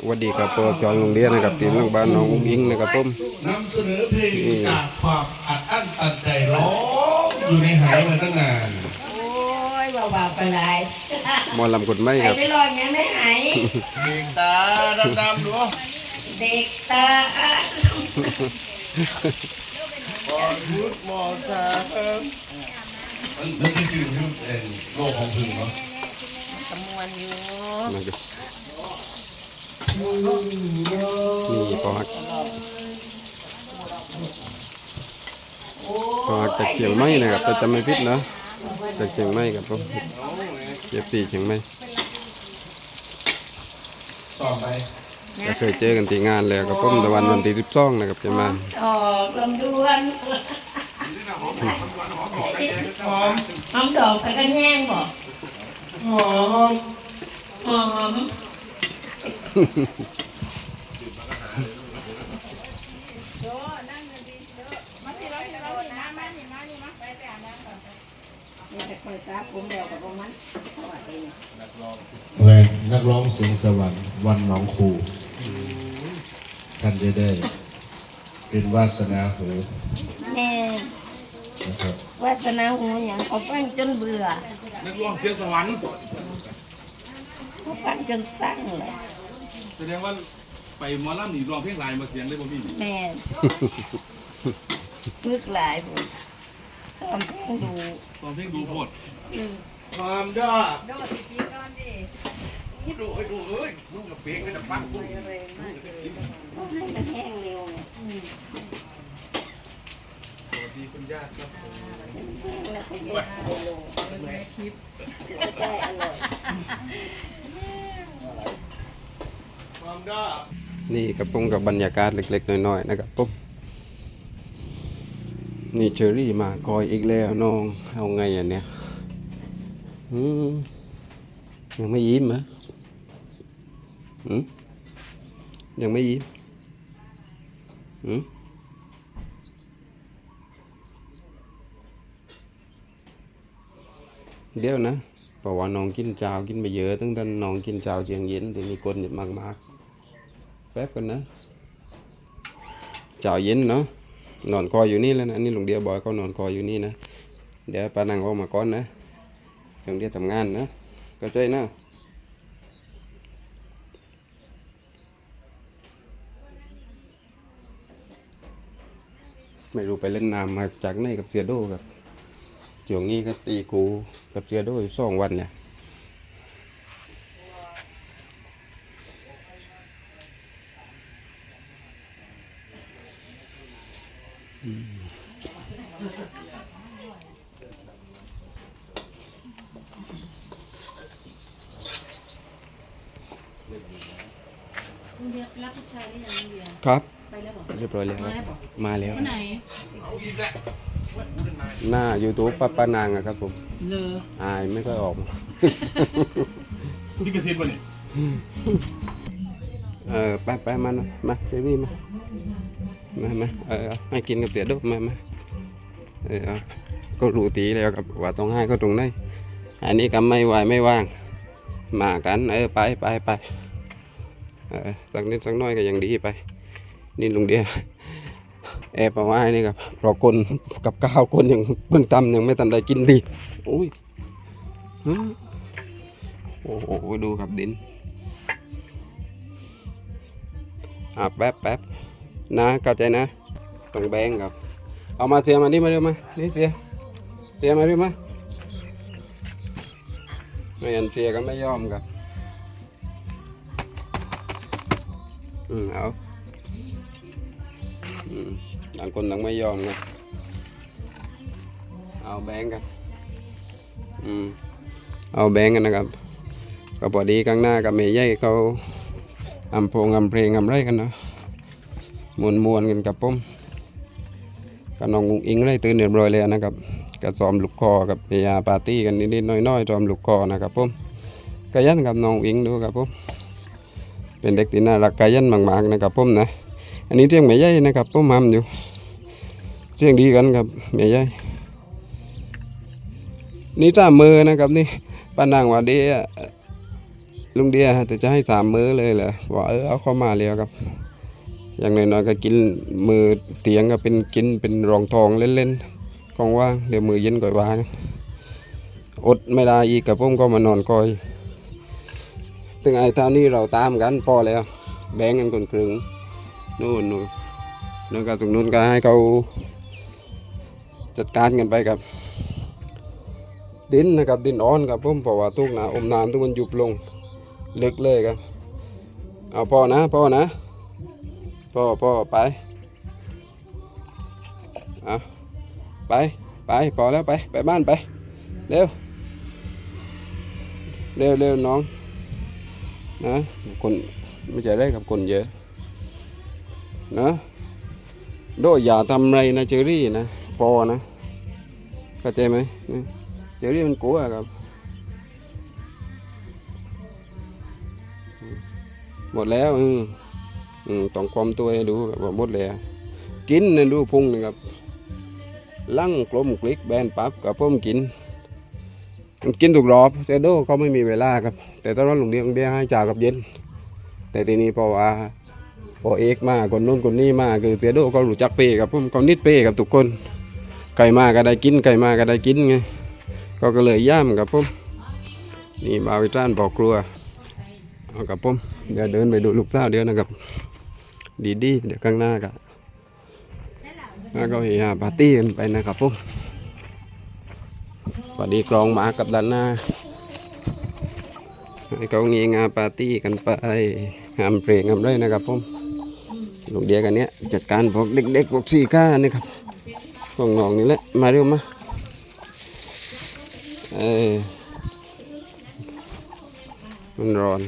สวัสดีครับพวกจองโรงเรียนนะครับทีมโรงพยาบาลหน้องอุ้งอิงนะครับผมนำเสนอเพลงจากความอัดอั้นตันใจร้องอยู่ในหายมาตั้งนานโอ้ยเบาๆไปเลยหมอลำกดไม้ไอ้ครับไม่รอดยังไม่หายเด็กตาดำๆดูเด็กตาบอลพุทธมอสาครับมันที่สื่อคือเป็นโลกของพึ่งเนาะสมวนอยู่มาดู นี่พอหักพอหักจากเชียงใหม่นะครับแต่จำไม่ผิดนะจากเชียงใหม่ครับผมเจ็บสี่เชียงใหม่สอบไปก็เคยเจอกันที่งานแล้วครับผมต่วันวันที่สิบสองนะครับจะมาออกลำดวนหอมหอมดอกไปกันแย่งบอกหอมหอม แต่คอยซับผมเดียวกับพวกมันแหวนนักร้องเสียงสวรรค์วันหนองคูท่านจะได้เป็นวาสนาหูแม่นะครับวาสนาหูอย่างเขาฟังจนเบื่อนักร้องเสียงสวรรค์เขาฟังจนสั่งเลย แสดงว่าไปหมอลำหนีร้องเพลงหลายมาเสียงเลยบ่มีแม่ฝึกหลายผมซ้อมเพลงดูร้องเพลงดูโพดความยอดพูดดูไอ้ดูเอ้ยลูกกับเพลงก็จะฟังกูต้องให้มันแห้งเร็วไงสวัสดีคุณญาติครับแห้งแล้วก็เย็นเร็วแล้วได้อร่อยความยอด นี่กับผมกับบรรยากาศเล็กๆน้อยๆนะครับผมนี่เชอรี่มาคอยอีกแล้วน้องเอาไงอะเนี่ยยังไม่ยิ้มเหรอยังไม่ยิ้มเดี๋ยวนะเพราะว่าน้องกินเจ้ากินไปเยอะตั้งแต่น้องกินเจ้าเชียงเย็นทีนี้คนมากมากๆ แป๊บกันนะเจ้าเย็นเนาะนอนคอยอยู่นี่แล้วนะอันนี่ลุงเดียบอยเขานอนคอยอยู่นี่นะเดี๋ยวปานังออกมาก่อนนะลุงเดียทำงานนะก็ใจนะไม่รู้ไปเล่นน้ำมาจากไหนกับเสียโดครับช่วงนี้ก็ตีกูกับเสียโดอยู่สองวันเนี่ย รับผู้ชายหรือยังเดียครับ ไปแล้วบอกเรียบร้อยแล้วครับมาแล้วบอกมาแล้วที่ไหนหน้า YouTube ป้าป้านางอะครับผมเลออายไม่ค่อยออก พี่กระซิบวะนี่เออไปไปมานะมาเจวี่มา มามาเออเอให้กินกับเสียดกมามาเออเอาก็รู้ตีแล้วกับว่าต้องให้ก็ตรงไหนอันนี้ก็ไม่ไหวไม่ว่าง มากันเออไปไปไปเออสักนิดสักน้อยก็ยังดีไป นี่ลุงเดียแอบเอาไว้นี่ครับเพราะคนกับข้าวคนยังเพิ่งทำยังไม่ทันได้กินดีอุ้ยโอ้โหดูครับดินอะแป๊บแป๊บ นะเข้าใจนะต้องแบงครับเอามาเสียมานี่มาเร็วมานี่เสียเสียมาเร็วมาไม่งั้นเสียก็ไม่ยอมครับอืมเอาอืมต่างคนต่างไม่ยอมครับเอาแบงกันอืมเอาแบงกันนะครับก็พอดีข้างหน้ากับเมย์ใหญ่เขาอำโพงอำเพลงอำไรกันเนาะ มวนมวนกันกับผมกับน้องอุ้งอิงได้ตื่นเรียบร้อยแล้วนะครับก็ซ้อมลูกคอกับเมียปาร์ตี้กันนิดๆน้อยๆซ้อมลูกคอนะครับผมกายันกับน้องอิงดูครับผมเป็นเด็กที่น่ารักกายันมากๆนะครับผมนะ อันนี้เสียงแม่ใหญ่นะครับผมทำอยู่เสียงดีกันครับแม่ใหญ่นี่จ้ามือนะครับนี่ป้านางว่าเดียลุงเดียแต่จะให้สามมื้อเลยเหรอบอกเออเอาเข้ามาแล้วครับ อย่างน้อยๆก็กินมือเตียงก็เป็นกินเป็นรองทองเล่นๆของว่างเดี๋ยวมือเย็นก่อยวางอดไม่ได้อีกกับผมก็มานอนคอยถึงไอ้เท่านี้เราตามกันพอแล้ว แบ่งกันคนครึ่งนู่นนู่นแล้วก็ตรงนู้นก็ให้เขาจัดการกันไปครับ ดินนะครับดินอ่อนครับผมเพราะว่าทุกหนาอมน้ำทุกมันยุบลงลึกเลยครับเอาพ่อนะพ่อนะ พ่อพ่อไปเอาไปไปพอแล้วไปไปบ้านไป เร็ว เร็วเร็วน้อง นะคนไม่ใช่ได้กับคนเยอะ นะโดยอย่าทำไรนะเจอรี่นะพอนะเข้าใจไหมเจอรี่มันกลัวครับ หมดแล้วอือืม ต้องความตัวให้ดูครับว่าหมดแล้วกินนะดูพุ่งนะครับลั่งกลมกลิกแบนปั๊บกับผมกินมันกินถูกรอบเซโดเขาไม่มีเวลาครับ แต่ตอนนั้นหลุงเดียงเดียให้จ่ากับเย็น แต่ทีนี้พอว่าพอเอกมาคนนู้นคนนี้มาคือเซโดเขารู้จักเปย์กับผมเขานิดเปย์กับทุกคนไก่มาก็ได้กินไก่มาก็ได้กินไงก็ก็เลยย่ำกับผมนี่บาวิจานบอกครัวเอากับผมเดี๋ยวเดินไปดูลูกสาวเดียวนะครับ ดีดีๆเดี๋ยวข้างหน้ากับแล้วก็เฮียปาร์ตี้กันไปนะครับผมพอดีกรองหมากับด้านหน้าให้เขางีงาปาร์ตี้กันไปหามเพลงหามไรนะครับผมลูกเดียกันเนี้ยจัดการพวกเด็กๆพวกสี่ก้านี่ครับพวกน้องนี่แหละมาเร็วมาเอ้มันร้อน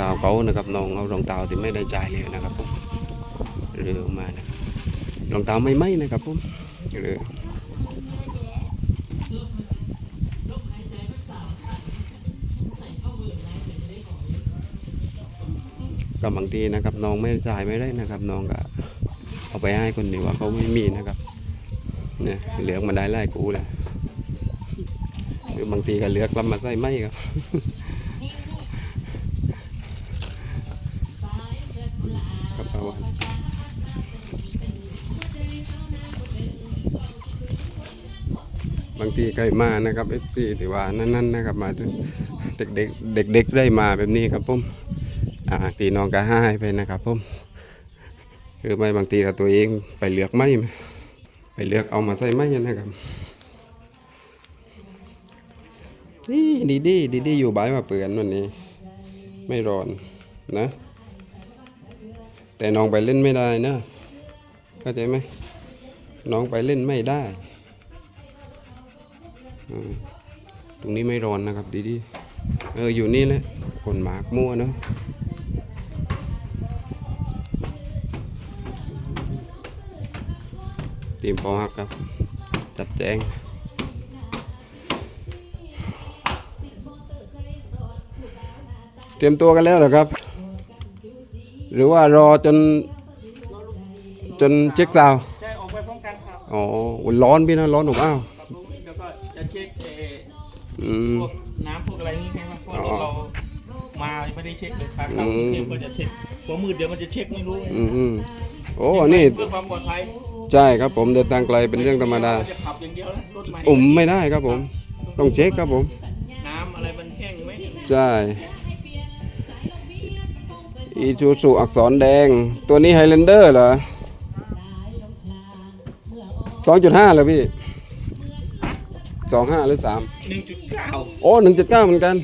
อ่ารองเท้าเขานะครับน้องเอารองเท้าที่ไม่ได้จ่ายเลยนะครับผมเรือมานะรองเท้าไม่ไหมนะครับผมเรือก็บางทีนะครับน้องไม่จ่ายไม่ได้นะครับน้องก็เอาไปให้คนที่ว่าเขาไม่มีนะครับเนี่ยเหลือมาได้ไล่กูแหละหรือบางทีก็เหลือกรับมาใส่ไม่ครับ ครับประมาณบางทีใครมานะครับเอฟซีถือว่านั่นๆนะครับมาเด็กๆเด็กๆได้มาแบบนี้ครับผมอ่าตีน้องก็ให้ไปนะครับผมหรือไม่บางทีก็ตัวเองไปเลือกไม้มาไปเลือกเอามาใส่ไม้นะครับนี่ดีดีดีดีอยู่บ้านมาเปือนวันนี้ ไม่ร้อนนะ แต่น้องไปเล่นไม่ได้นะเข้าใจไหมน้องไปเล่นไม่ได้ตรงนี้ไม่ร้อนนะครับดีดีเอออยู่นี่แหละคนหมากมั่วเนาะทีมปอฮักครับ จัดแจงเตรียมตัวกันแล้วเหรอครับ หรือว่ารอจนจนเช็คซาวด์ใช่ออกไปพร้อมกันครับอ๋ออุ๊ยร้อนพี่นะร้อนอบอ้าวครับผมเดี๋ยวก็จะเช็คเอ่ออืม พวกน้ำพวกอะไรนี่ให้ครับเพราะอ๋อเรามาไม่ได้เช็คเลยครับอืม เดี๋ยวก็จะเช็คหัวมืดเดี๋ยวมันจะเช็คไม่รู้อืมอืมโอ้นี่เพื่อความปลอดภัยใช่ครับผมเดินทางไกลเป็นเรื่องธรรมดาจะขับอย่างเดียวนะรถใหม่อุ่มไม่ได้ครับผม ต้องเช็คครับผม น้ำอะไรมันแห้งไหมใช่ อีชูซูอักษรแดง ตัวนี้ไฮแลนเดอร์เหรอสองจุดห้าเหรอพี่สองห้าหรือสามหนึ่งจุดเก้าโอ้หนึ่งจุดเก้าเหมือนกัน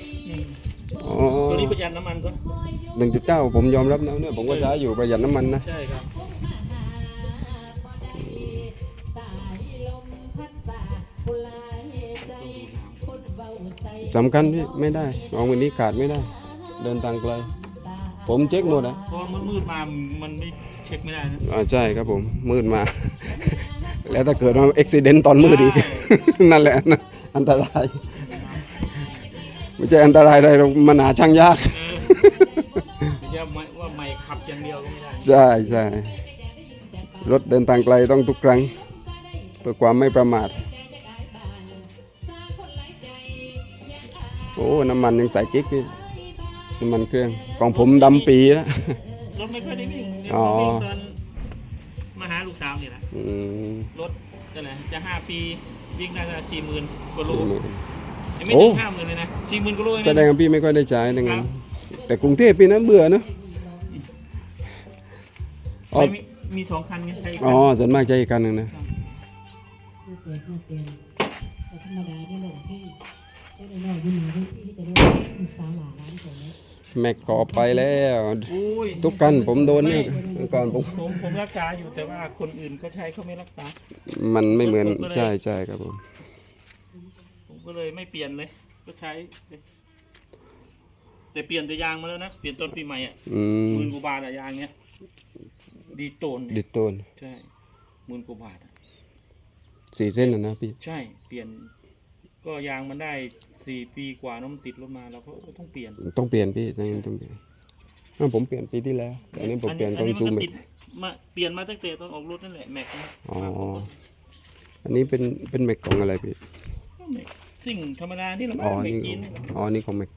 อ๋อตัวนี้ประหยัดน้ำมันก็หนึ่งจุดเก้าผมยอมรับนะเนี่ยผมก็ใช้อยู่ประหยัดน้ำมันนะใช่ครับสำคัญพี่ไม่ได้เอาวันนี้ขาดไม่ได้ เดินทางไกล ผมเช็คหมดนะเพราะมันมืดมา มันไม่เช็คไม่ได้นะอ่าใช่ครับผมมืดมา แล้วถ้าเกิดว่าอุบิเหตุตอนมืดอีก นั่นแหละนะอันตราย ไม่ใช่อันตรายอะไรหรอกมันหาช่างยากเออไม่ใช่ว่าว่าไม่ขับอย่างเดียวก็ไม่ได้ ใช่ใช่รถเดินทางไกลต้องทุกครั้ง เพื่อความไม่ประมาท โอ้ น้ำมันยังใส่กิ๊กพี่ น้ำมันเครื่องของผมดำปีแล้ว รถไม่ค่อยได้วิ่งเดี๋ยวอ๋อ วิ่งตอนมาหาลูกสาวนี่แหละอืมรถจะไหนจะห้าปีวิ่งได้จะสี่หมื่นกว่าโลยังไม่โอ้ถึงห้าหมื่นเลยนะสี่หมื่นกว่าโลเองแสดงนะว่าพี่ไม่ค่อยได้ใช้ดังนั้นครับ แต่กรุงเทพพี่นะเบื่อเนอะอ๋อไม่มีมีสองคันไงใช่อ๋อส่วนมากใช้อีกคันหนึ่งนะคือเจ็บคือเป็นแต่ธรรมดาได้หลงพี่ได้ได้น้อยยิ่งมาที่พี่จะได้สาวหลาร้านผมเนี่ย แม็กกอไปแล้วโอ้ยทุกกันผมโดนเนี่ยเมื่อก่อนผมผมผมรักษาอยู่แต่ว่าคนอื่นเขาใช้เขาไม่รักษา มันไม่เหมือนผมก็เลยใช่ใช่ครับผมผมก็เลยไม่เปลี่ยนเลย ก็ใช้เลยแต่เปลี่ยนแต่ยางมาแล้วนะเปลี่ยนต้นปีใหม่อะอืมหมื่นกว่าบาทอะยางเนี้ยดีโตนดิดโตนใช่หมื่นกว่าบาทอะสี่เส้นนะนะพี่ ใช่เปลี่ยน ก็ยางมันได้สี่ปีกว่าเนอะมันติดรถมาเราก็ต้องเปลี่ยนต้องเปลี่ยนพี่ดังนั้นต้องเปลี่ยนอ้าวผมเปลี่ยนปีที่แล้วแต่อันนี้ผมเปลี่ยนอัตอนนี้ซูมัมก็ติดมาเปลี่ยนมาตั้งแต่ตอนออกรถนั่นแหละแม็กนะอ๋อ อันนี้เป็นเป็นแม็กของอะไรพี่ก็แม็กสิ่งธรรมดานี่แหละอ๋อ แม็กนี่จีนนี่แหละอ๋อ นี่ของแม็ก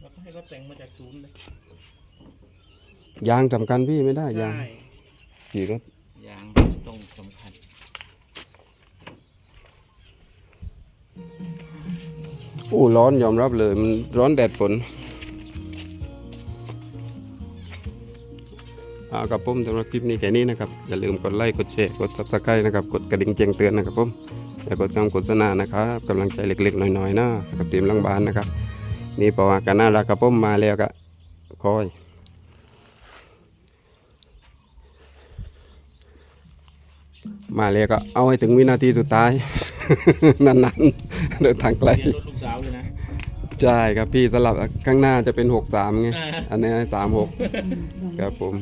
แล้วก็ให้เขาแต่งมาจากศูนย์เลยยางสำคัญพี่ไม่ได้ยางใช่ขี่รถ โอ้ร้อนยอมรับเลย มันร้อนแดดฝนอากับผมสำหรับคลิปนี้แค่นี้นะครับ อย่าลืมกดไลค์กดแชร์กด subscribe นะครับ กดกระดิ่งแจ้งเตือนนะครับผมอย่ากดคำโฆษณานะครับกำลังใจเล็กๆหน่อยๆนะกับทีมลังบ้านนะครับ นี่เพราะว่ากันน่ารักกับผมมาแล้วก็คอยมาแล้วก็เอาให้ถึงวินาทีสุดท้าย นานๆเดินทางไกลเรียนรถลูกสาวเลยนะ ใช่ครับพี่สลับข้างหน้าจะเป็น 63ไง อ่า อันนี้ให้36 ครับผม